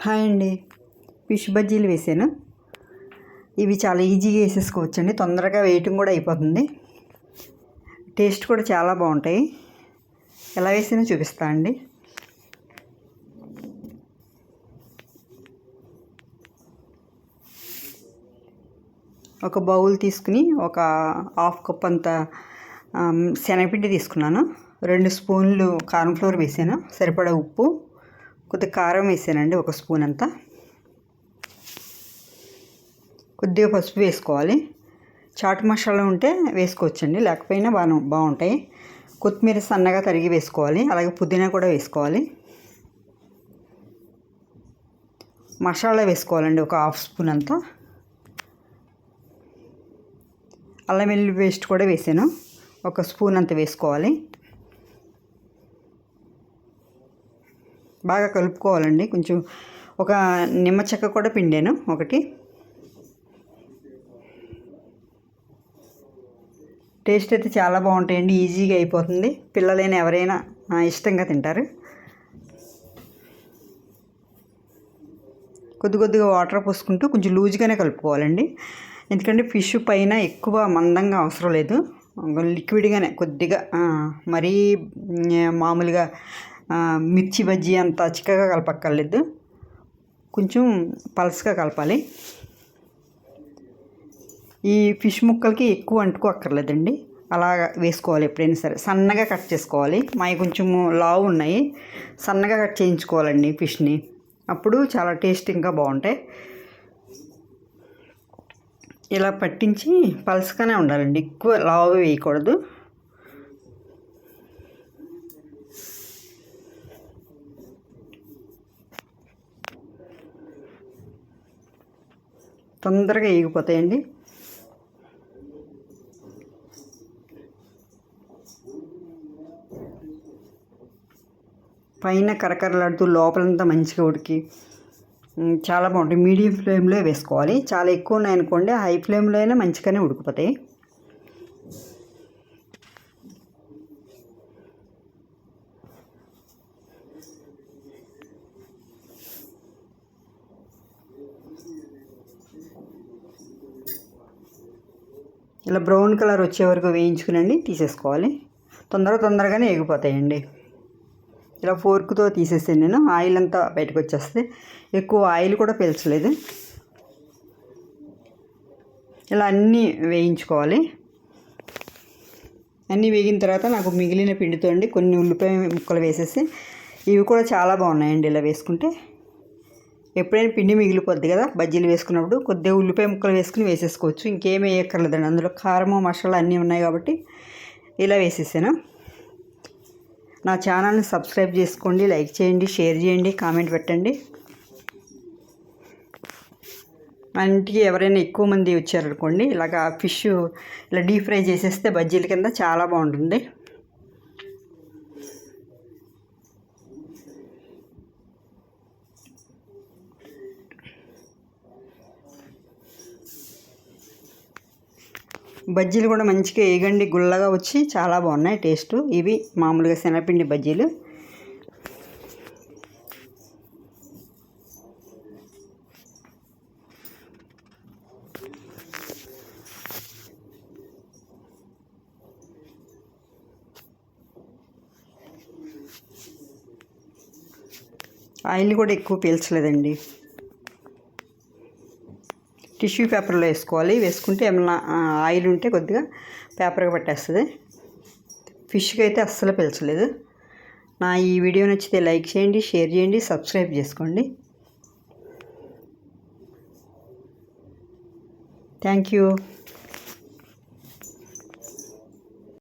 Hi అండి. Fish బజ్జీలు వేసాను. ఇవి చాలా ఈజీగా వేసేసుకోవచ్చండి. తొందరగా వేయటం కూడా అయిపోతుంది. టేస్ట్ కూడా చాలా బాగుంటాయి. ఎలా వేసినా చూపిస్తా అండి. ఒక బౌల్ తీసుకుని ఒక హాఫ్ కప్ అంత శనగపిండి తీసుకున్నాను. రెండు స్పూన్లు కార్న్ఫ్లోర్ వేసాను. సరిపడా ఉప్పు. కొద్దిగా కారం వేసానండి ఒక స్పూన్ అంతా. కొద్దిగా పసుపు వేసుకోవాలి. చాట్ మసాలా ఉంటే వేసుకోవచ్చండి లేకపోయినా బాగా బాగుంటాయి. కొత్తిమీర సన్నగా తరిగి వేసుకోవాలి అలాగే పుదీనా కూడా వేసుకోవాలి. మసాలా వేసుకోవాలండి ఒక హాఫ్ స్పూన్ అంతా. అల్లం వెల్లుల్లి పేస్ట్ కూడా వేసాను ఒక స్పూన్ అంత వేసుకోవాలి. బాగా కలుపుకోవాలండి. కొంచెం ఒక నిమ్మ చెక్క కూడా పిండాను ఒకటి. టేస్ట్ అయితే చాలా బాగుంటాయండి. ఈజీగా అయిపోతుంది. పిల్లలైనా ఎవరైనా ఇష్టంగా తింటారు. కొద్ది కొద్దిగా వాటర్ పోసుకుంటూ కొంచెం లూజ్గానే కలుపుకోవాలండి. ఎందుకంటే ఫిష్ పైన ఎక్కువ మందంగా అవసరం లేదు. లిక్విడ్గానే కొద్దిగా మరీ మామూలుగా మిర్చి బజ్జీ అంత చిక్కగా కలపక్కర్లేదు. కొంచెం పల్స్గా కలపాలి. ఈ ఫిష్ ముక్కలకి ఎక్కువ అంటుకో అక్కర్లేదండి అలా వేసుకోవాలి ఎప్పుడైనా సరే. సన్నగా కట్ చేసుకోవాలి. మావి కొంచెము లావు ఉన్నాయి. సన్నగా కట్ చేయించుకోవాలండి ఫిష్ని. అప్పుడు చాలా టేస్ట్ ఇంకా బాగుంటాయి. ఇలా పట్టించి పల్స్గానే ఉండాలండి. ఎక్కువ లావు వేయకూడదు. తొందరగా వేగిపోతాయండి పైన కరకరలాడుతూ లోపలంతా మంచిగా ఉడికి. చాలా బాగుంటాయి. మీడియం ఫ్లేమ్లో వేసుకోవాలి. చాలా ఎక్కువ ఉన్నాయనుకోండి హై ఫ్లేమ్లో అయినా మంచిగానే ఉడికిపోతాయి. ఇలా బ్రౌన్ కలర్ వచ్చే వరకు వేయించుకునండి తీసేసుకోవాలి. తొందర తొందరగానే ఎగిపోతాయండి ఇలా ఫోర్క్తో తీసేసాను నేను ఆయిల్ అంతా బయటకు వచ్చేస్తే ఎక్కువ ఆయిల్ కూడా పీల్చలేదు. ఇలా అన్నీ వేయించుకోవాలి. అన్నీ వేగిన తర్వాత నాకు మిగిలిన పిండితో అండి కొన్ని ఉల్లిపాయ ముక్కలు వేసేసి ఇవి కూడా చాలా బాగున్నాయండి ఇలా వేసుకుంటే. ఎప్పుడైనా పిండి మిగిలిపోద్ది కదా బజ్జీలు వేసుకున్నప్పుడు కొద్దిగా ఉల్లిపాయ ముక్కలు వేసుకుని వేసేసుకోవచ్చు. ఇంకేం వేయక్కర్లేదండి. అందులో కారము మసాలా అన్నీ ఉన్నాయి కాబట్టి ఇలా వేసేసాను. నా ఛానల్ని సబ్స్క్రైబ్ చేసుకోండి లైక్ చేయండి షేర్ చేయండి కామెంట్ పెట్టండి. మా ఇంటికి ఎవరైనా ఎక్కువ మంది వచ్చారనుకోండి ఇలాగ ఫిష్ ఇలా డీప్ ఫ్రై చేసేస్తే బజ్జీల కింద చాలా బాగుంటుంది. బజ్జీలు కూడా మంచిగా ఏగండి గుల్లగా వచ్చి చాలా బాగున్నాయి టేస్ట్. ఇవి మామూలుగా శనగపిండి బజ్జీలు. ఆయిల్ కూడా ఎక్కువ పీల్చలేదండి. టిష్యూ పేపర్లో వేసుకోవాలి. వేసుకుంటే ఏమన్నా ఆయిల్ ఉంటే కొద్దిగా పేపర్గా పట్టేస్తుంది. ఫిష్కి అయితే అస్సలు పిలచలేదు. నా ఈ వీడియో నచ్చితే లైక్ చేయండి షేర్ చేయండి సబ్స్క్రైబ్ చేసుకోండి. Thank you.